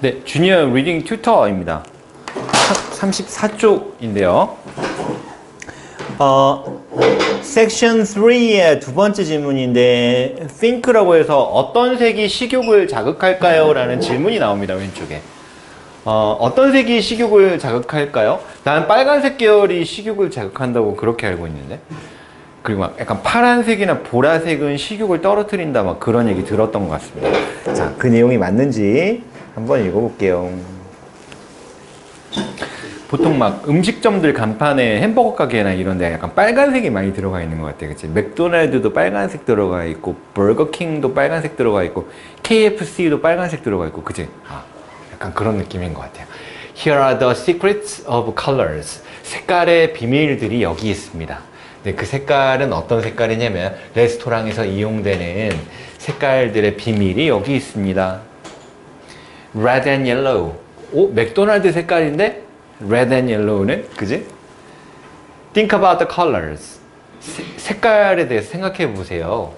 네, 주니어 리딩 튜터입니다. 34쪽인데요. 어, 섹션 3의 두 번째 질문인데 think라고 해서 어떤 색이 식욕을 자극할까요? 라는 질문이 나옵니다. 왼쪽에. 어, 어떤 색이 식욕을 자극할까요? 난 빨간색 계열이 식욕을 자극한다고 그렇게 알고 있는데. 그리고 막 약간 파란색이나 보라색은 식욕을 떨어뜨린다 막 그런 얘기 들었던 것 같습니다. 자, 그 내용이 맞는지 한번 읽어볼게요. 보통 막 음식점들 간판에 햄버거 가게나 이런 데 약간 빨간색이 많이 들어가 있는 것 같아요. 그치? 맥도날드도 빨간색 들어가 있고, 버거킹도 빨간색 들어가 있고, KFC도 빨간색 들어가 있고, 그치? 아, 약간 그런 느낌인 것 같아요. Here are the secrets of colors. 색깔의 비밀들이 여기 있습니다. 네, 그 색깔은 어떤 색깔이냐면, 레스토랑에서 이용되는 색깔들의 비밀이 여기 있습니다. Red and yellow. 오, 맥도날드 색깔인데? Red and yellow는? 그지? Think about the colors. 세- 색깔에 대해서 생각해 보세요.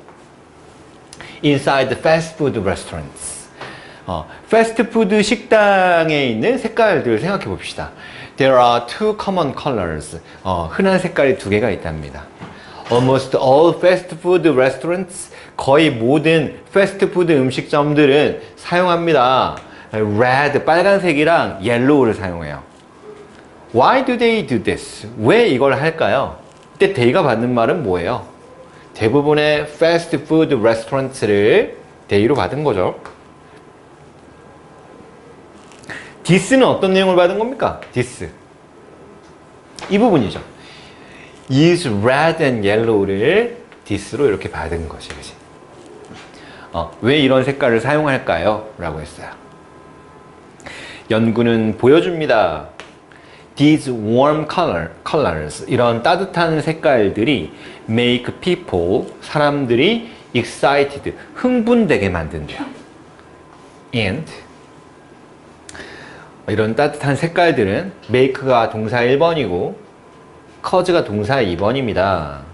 Inside the fast food restaurants. 어, 패스트푸드 식당에 있는 색깔들 생각해 봅시다. There are two common colors. 어, 흔한 색깔이 두 개가 있답니다. Almost all fast food restaurants, 거의 모든 패스트푸드 음식점들은 사용합니다. Red, 빨간색이랑 yellow를 사용해요. Why do they do this? 왜 이걸 할까요? 이때 they가 받는 말은 뭐예요? 대부분의 패스트푸드 레스토랑트를 they로 받은 거죠. this는 어떤 내용을 받은 겁니까? this. 이 부분이죠. is red and yellow를 this로 이렇게 받은 것이 그지. 어, 왜 이런 색깔을 사용할까요? 라고 했어요. 연구는 보여줍니다. These warm color, colors, 이런 따뜻한 색깔들이 make people, 사람들이 excited, 흥분되게 만든대요. And 이런 따뜻한 색깔들은 make가 동사 1번이고 cause가 동사 2번입니다.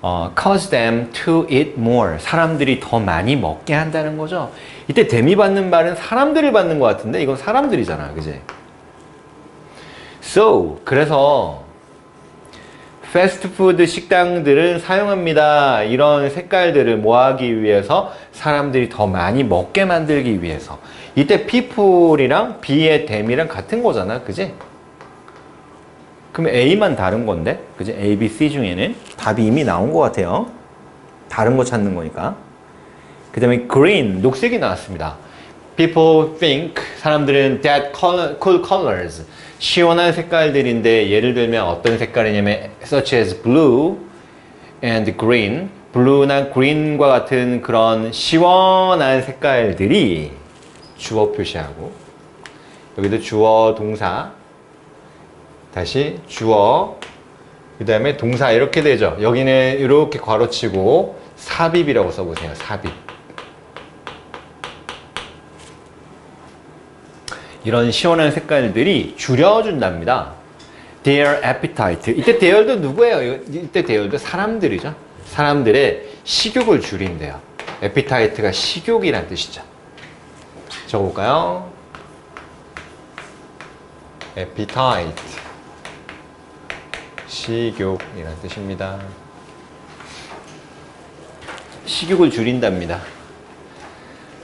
어, cause them to eat more. 사람들이 더 많이 먹게 한다는 거죠. 이때 데미 받는 말은 사람들을 받는 것 같은데 이건 사람들이잖아. 그지? So, 그래서 패스트푸드 식당들은 사용합니다. 이런 색깔들을 모하기 위해서 사람들이 더 많이 먹게 만들기 위해서. 이때 people이랑 B의 them이랑 같은 거잖아. 그지? 그럼 A만 다른 건데? 그지? A, B, C 중에는 답이 이미 나온 것 같아요. 다른 거 찾는 거니까. 그 다음에 green, 녹색이 나왔습니다. People think, 사람들은 that color, cool colors, 시원한 색깔들인데 예를 들면 어떤 색깔이냐면 such as blue and green, blue나 green과 같은 그런 시원한 색깔들이 주어 표시하고 여기도 주어 동사 다시 주어. 그 다음에 동사 이렇게 되죠. 여기는 이렇게 괄호치고 삽입이라고 써보세요. 삽입. 이런 시원한 색깔들이 줄여준답니다. Their appetite. 이때 대열도 누구예요? 이때 대열도 사람들이죠. 사람들의 식욕을 줄인대요. appetite가 식욕이란 뜻이죠. 적어볼까요? appetite 식욕이란 뜻입니다. 식욕을 줄인답니다.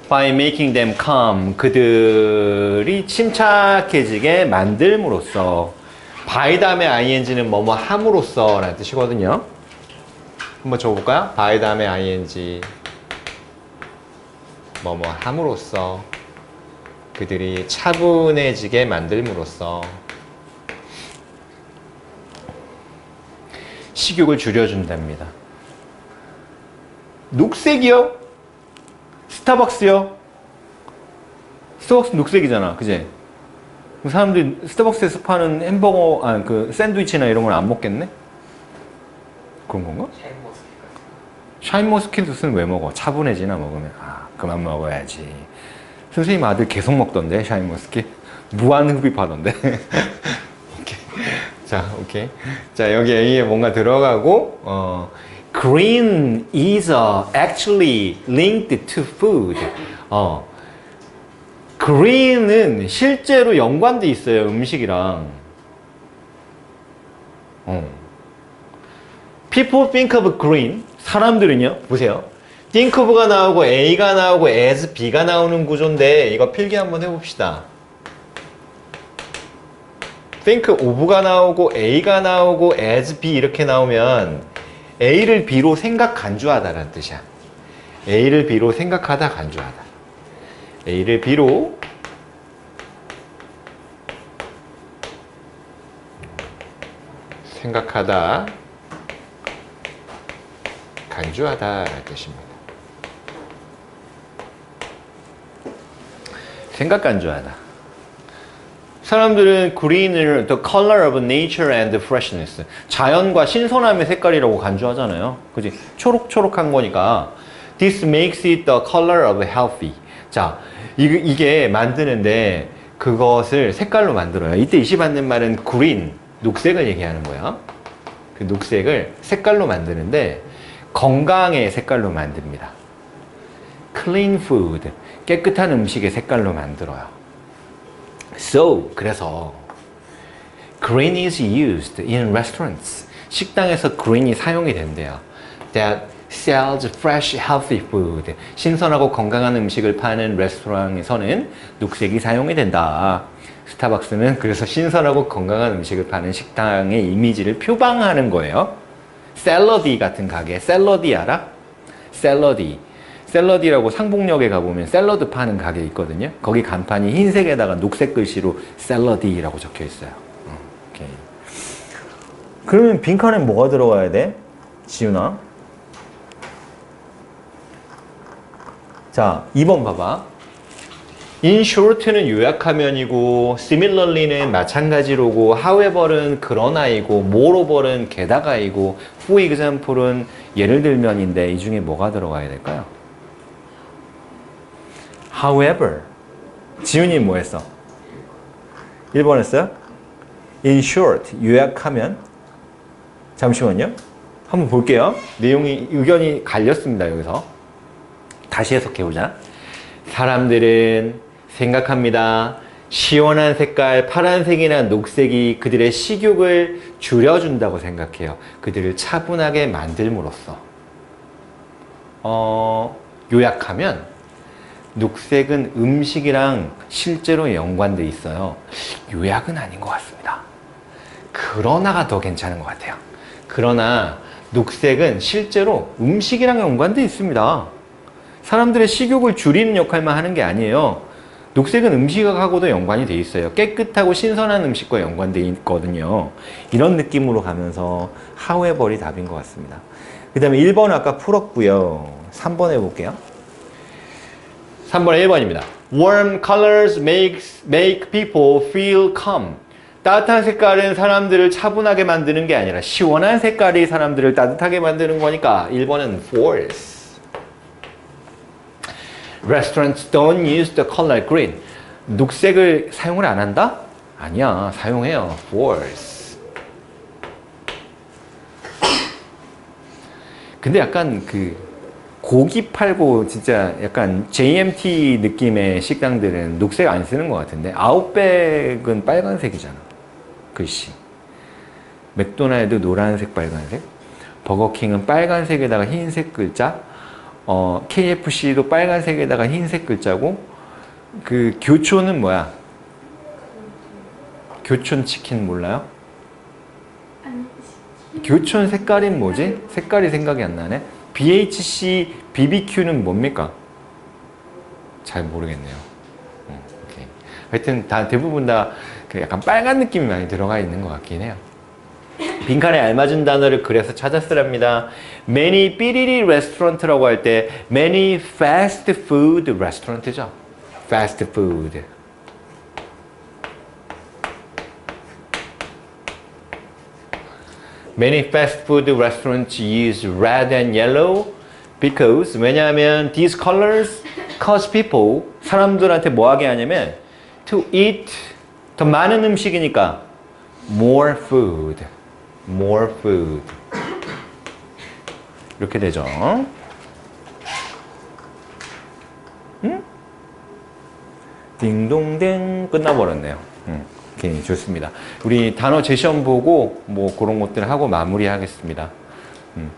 By making them calm, 그들이 침착해지게 만들므로써 by 다음에 ing는 뭐뭐 함으로써 라는 뜻이거든요. 한번 적어볼까요? by 다음에 ing 뭐뭐 함으로써 그들이 차분해지게 만들므로써 식욕을 줄여준답니다. 녹색이요? 스타벅스요? 스타벅스 녹색이잖아? 그럼 사람들이 스타벅스에서 파는 햄버거, 아, 그 샌드위치나 이런 걸 안 먹겠네? 그런 건가? 샤인머스켓은 왜 먹어? 차분해지나 먹으면 아 그만 먹어야지. 선생님 아들 계속 먹던데 샤인머스켓 무한 흡입하던데. 자 오케이. 자 여기 A에 뭔가 들어가고 어 green is actually linked to food. 어 green은 실제로 연관돼 있어요 음식이랑. 어. People think of green. 사람들은요, 보세요. think of가 나오고 A가 나오고 as B가 나오는 구조인데 이거 필기 한번 해봅시다. Think of가 나오고 A가 나오고 as B 이렇게 나오면 A를 B로 생각 간주하다라는 뜻이야. A를 B로 생각하다 간주하다. A를 B로 생각하다 간주하다 라는 뜻입니다. 생각 간주하다. 사람들은 green을 the color of nature and freshness 자연과 신선함의 색깔이라고 간주하잖아요. 그지? 초록초록한 거니까 this makes it the color of healthy. 자, 이, 이게 만드는데 그것을 색깔로 만들어요. 이때 이시 받는 말은 green, 녹색을 얘기하는 거야. 그 녹색을 색깔로 만드는데 건강의 색깔로 만듭니다. clean food, 깨끗한 음식의 색깔로 만들어요. So, 그래서 green is used in restaurants. 식당에서 green이 사용이 된대요. That sells fresh, healthy food. 신선하고 건강한 음식을 파는 레스토랑에서는 녹색이 사용이 된다. 스타벅스는 그래서 신선하고 건강한 음식을 파는 식당의 이미지를 표방하는 거예요. 샐러디 같은 가게, 샐러디 알아? 샐러디. 샐러디라고 상봉역에 가보면 샐러드 파는 가게 있거든요. 거기 간판이 흰색에다가 녹색 글씨로 샐러디라고 적혀 있어요. 어, 오케이. 그러면 빈칸에 뭐가 들어가야 돼? 지훈아. 자, 2번 봐봐. In short는 요약하면이고 similarly는 마찬가지로고 however는 그러나이고 moreover는 게다가이고 for example은 예를 들면인데 이 중에 뭐가 들어가야 될까요? However 지훈이 뭐 했어? 1번 했어요? in short 요약하면? 잠시만요. 한번 볼게요. 내용이 의견이 갈렸습니다 여기서. 다시 해석해보자. 사람들은 생각합니다. 시원한 색깔 파란색이나 녹색이 그들의 식욕을 줄여준다고 생각해요. 그들을 차분하게 만들므로써. 어, 요약하면 녹색은 음식이랑 실제로 연관돼 있어요. 요약은 아닌 것 같습니다. 그러나가 더 괜찮은 것 같아요. 그러나 녹색은 실제로 음식이랑 연관돼 있습니다. 사람들의 식욕을 줄이는 역할만 하는 게 아니에요. 녹색은 음식하고도 연관이 돼 있어요. 깨끗하고 신선한 음식과 연관돼 있거든요. 이런 느낌으로 가면서 하웨벌이 답인 것 같습니다. 그 다음에 1번 아까 풀었고요. 3번 해볼게요. 3번 1번입니다. Warm colors makes, make people feel calm. 따뜻한 색깔은 사람들을 차분하게 만드는 게 아니라 시원한 색깔이 사람들을 따뜻하게 만드는 거니까 1번은 force. Restaurants don't use the color green. 녹색을 사용을 안 한다? 아니야, 사용해요. force. 근데 약간 그 고기 팔고 진짜 약간 JMT 느낌의 식당들은 녹색 안 쓰는 것 같은데 아웃백은 빨간색이잖아 글씨 맥도날드 노란색 빨간색 버거킹은 빨간색에다가 흰색 글자 어, KFC도 빨간색에다가 흰색 글자고 그 교촌은 뭐야? 교촌 치킨 몰라요? 교촌 색깔이 뭐지? 색깔이 생각이 안 나네. BHC BBQ는 뭡니까? 잘 모르겠네요. 어, 오케이. 하여튼 다 대부분 다그 약간 빨간 느낌이 많이 들어가 있는 것 같긴 해요. 빈칸에 알맞은 단어를 그래서 찾았으랍니다. Many 삐리리 레스토랑트라고 할 때 many fast food restaurant죠. fast food. Many fast food restaurants use red and yellow because 왜냐하면 these colors cause people 사람들한테 뭐 하게 하냐면 to eat 더 많은 음식이니까 more food, more food 이렇게 되죠. 응? 딩동댕 끝나버렸네요. 음, 오케이 좋습니다. 우리 단어 제시험 보고 뭐 그런 것들 하고 마무리하겠습니다. 음.